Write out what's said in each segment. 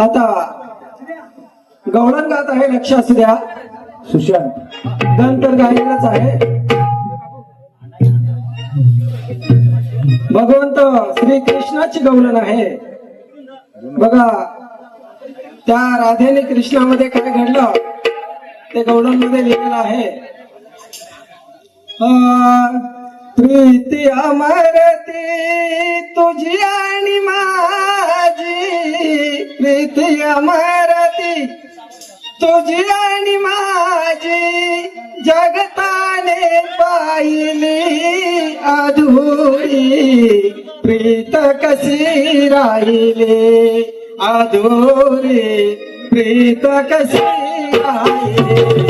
आता गवळण गात आहे लक्ष असू द्या. सुशांत. गण तर गायलाच आहे. भगवंत श्री कृष्णाची गवलन आहे. बघा त्या राधेने कृष्णामध्ये काय घडलं? ते गवलनमध्ये लिहिलेलं आहे. प्रीती अमरती तुझी आणि माझी अमरती तुझी आणि माझी जगताने पाहिली अधुरी. प्रीत कशी राहिली? अधुरी. प्रीत कशी राहिली?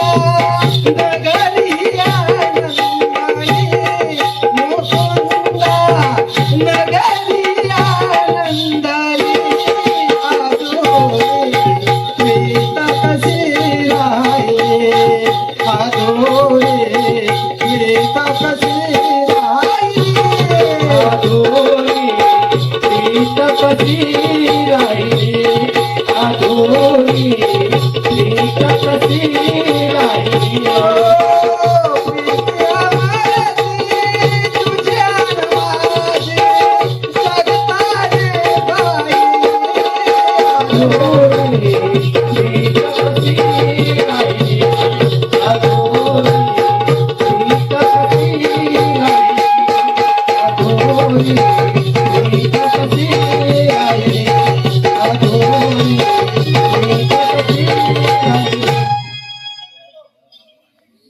Deus,